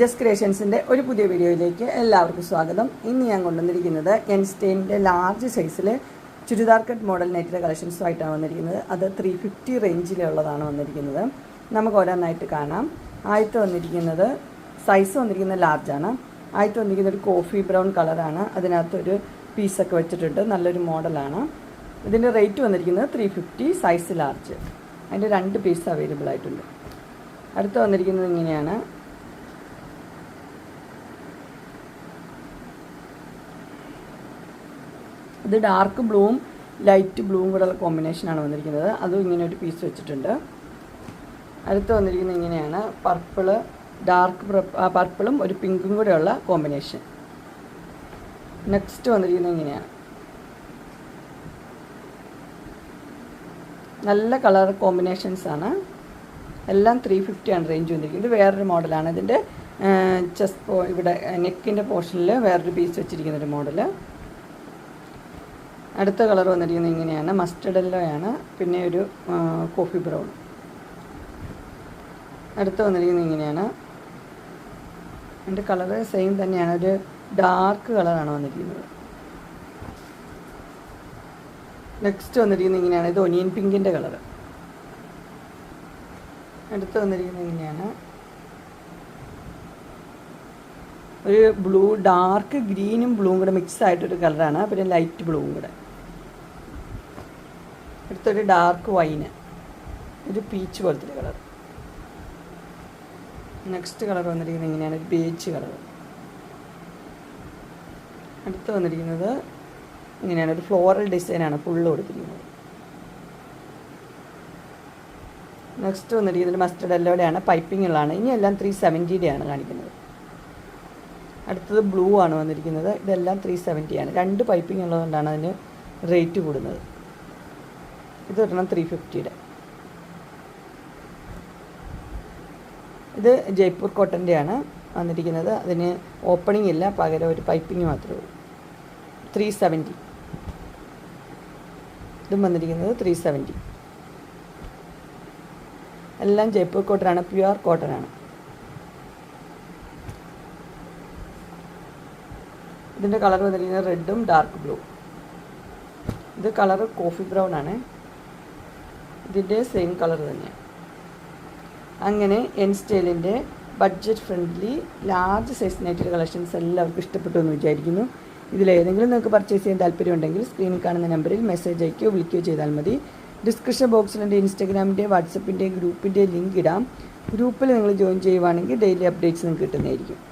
Just ക്രിയേഷൻസിന്റെ ഒരു പുതിയ വീഡിയോയിലേക്ക് എല്ലാവർക്കും സ്വാഗതം. ഇന്ന് ഞാൻ കൊണ്ടുവന്നിരിക്കുന്നത് എൻസ്റ്റൈന്റെ ലാർജ് സൈസിൽ ചുരിദാർ കട്ട് മോഡൽ നെറ്റിലെ കളക്ഷൻസുമായിട്ടാണ് വന്നിരിക്കുന്നത്. അത് ത്രീ ഫിഫ്റ്റി റേഞ്ചിലുള്ളതാണ് വന്നിരിക്കുന്നത്. നമുക്ക് ഓരോന്നായിട്ട് കാണാം. ആദ്യത്തെ വന്നിരിക്കുന്നത് സൈസ് വന്നിരിക്കുന്നത് ലാർജാണ് ആദ്യത്തെ വന്നിരിക്കുന്നത് ഒരു കോഫി ബ്രൗൺ കളറാണ് അതിനകത്തൊരു പീസൊക്കെ വെച്ചിട്ടുണ്ട്. നല്ലൊരു മോഡലാണ് ഇതിന്റെ റേറ്റ് വന്നിരിക്കുന്നത് ത്രീ ഫിഫ്റ്റി സൈസ് ലാർജ് അതിന്റെ രണ്ട് പീസ് അവൈലബിൾ ആയിട്ടുണ്ട്. അടുത്ത് വന്നിരിക്കുന്നത് ഇങ്ങനെയാണ്. ഇത് ഡാർക്ക് ബ്ലൂവും ലൈറ്റ് ബ്ലൂവും കൂടെ ഉള്ള കോമ്പിനേഷനാണ് വന്നിരിക്കുന്നത്. അതും ഇങ്ങനെ ഒരു പീസ് വെച്ചിട്ടുണ്ട്. അടുത്ത് വന്നിരിക്കുന്നത് ഇങ്ങനെയാണ്. പർപ്പിൾ ഡാർക്ക് പർപ്പിളും ഒരു പിങ്കും കൂടെയുള്ള കോമ്പിനേഷൻ നെക്സ്റ്റ് വന്നിരിക്കുന്നത് ഇങ്ങനെയാണ്. നല്ല കളർ കോമ്പിനേഷൻസാണ് എല്ലാം ത്രീ ഫിഫ്റ്റിയാണ് റേഞ്ച് വന്നിരിക്കുന്നത്. ഇത് വേറൊരു മോഡലാണ് ഇതിന്റെ ചെസ്റ്റ് ഇവിടെ നെക്കിന്റെ പോർഷനിൽ വേറൊരു പീസ് വെച്ചിരിക്കുന്ന ഒരു മോഡൽ അടുത്ത കളർ വന്നിരിക്കുന്നത് ഇങ്ങനെയാണ്. മസ്റ്റർഡ് എല്ലോയാണ് പിന്നെ ഒരു കോഫി ബ്രൗൺ അടുത്ത വന്നിരിക്കുന്നത് ഇങ്ങനെയാണ്. എന്റെ കളറ് സെയിം തന്നെയാണ്. ഒരു ഡാർക്ക് കളറാണ് വന്നിരിക്കുന്നത്. നെക്സ്റ്റ് വന്നിരിക്കുന്നത് ഇങ്ങനെയാണ്. ഇത് ഒനിയൻ പിങ്കിന്റെ കളറ്. അടുത്ത് വന്നിരിക്കുന്നത് ഇങ്ങനെയാണ്. ഒരു ബ്ലൂ ഡാർക്ക് ഗ്രീനും ബ്ലൂവും കൂടെ മിക്സ് ആയിട്ടൊരു കളറാണ് പിന്നെ ലൈറ്റ് ബ്ലൂവും കൂടെ. അടുത്തൊരു ഡാർക്ക് വൈന് ഒരു പീച്ച് പോലത്തെ കളർ നെക്സ്റ്റ് കളർ വന്നിരിക്കുന്നത് ഇങ്ങനെയാണ്. ഒരു ബേച്ച് കളർ അടുത്ത് വന്നിരിക്കുന്നത് ഇങ്ങനെയാണ്. ഒരു ഫ്ലോറൽ ഡിസൈനാണ് ഫുള്ള് കൊടുത്തിരിക്കുന്നത്. നെക്സ്റ്റ് വന്നിരിക്കുന്നത് മസ്റ്റർഡ് എല്ലോടെയാണ് പൈപ്പിംഗ് ഉള്ളതാണ്. ഇനി എല്ലാം ത്രീ സെവന്റിയുടെയാണ് കാണിക്കുന്നത്. അടുത്തത് ബ്ലൂ ആണ് വന്നിരിക്കുന്നത്. ഇതെല്ലാം ത്രീ സെവന്റിയാണ് രണ്ട് പൈപ്പിംഗ് ഉള്ളതുകൊണ്ടാണ് അതിന് റേറ്റ് കൂടുന്നത്. ഇത് ഒരെണ്ണം ത്രീ ഫിഫ്റ്റിയുടെ ഇത് ജയ്പൂർ കോട്ടന്റെയാണ് വന്നിരിക്കുന്നത്. അതിന് ഓപ്പണിംഗ് ഇല്ല പകരം ഒരു പൈപ്പിംഗ് മാത്രമേ ഉള്ളൂ. ത്രീ സെവന്റി ഇതും വന്നിരിക്കുന്നത് ത്രീ സെവന്റി എല്ലാം ജയ്പൂർ കോട്ടനാണ് പ്യുവർ കോട്ടനാണ് ഇതിന്റെ കളർ വന്നിരിക്കുന്നത് റെഡും ഡാർക്ക് ബ്ലൂ. ഇത് കളർ കോഫി ബ്രൗൺ ആണ്. ഇതിന്റെ സെയിം കളർ തന്നെയാണ് അങ്ങനെ N സ്റ്റൈലിന്റെ budget friendly large size knitted collections എല്ലാവർക്കും ഇഷ്ടപ്പെട്ടു എന്ന് വിചാരിക്കുന്നു. ഇതിലേതെങ്കിലും നിങ്ങൾക്ക് പർച്ചേസ് ചെയ്യാൻ താല്പര്യമുണ്ടെങ്കിൽ സ്ക്രീനിൽ കാണുന്ന നമ്പറിൽ മെസ്സേജ് അയക്കുകയോ വിളിക്കുകയോ ചെയ്താൽ മതി. ഡിസ്ക്രിപ്ഷൻ ബോക്സിൽ എന്റെ ഇൻസ്റ്റാഗ്രാമിന്റെ വാട്സപ്പിന്റെ ഗ്രൂപ്പിന്റെ ലിങ്ക് ഇടാം. ഗ്രൂപ്പിൽ നിങ്ങൾ ജോയിൻ ചെയ്യുവാണെങ്കിൽ ഡെയിലി അപ്ഡേറ്റ്സ് നിങ്ങൾക്ക് കിട്ടുന്നതായിരിക്കും.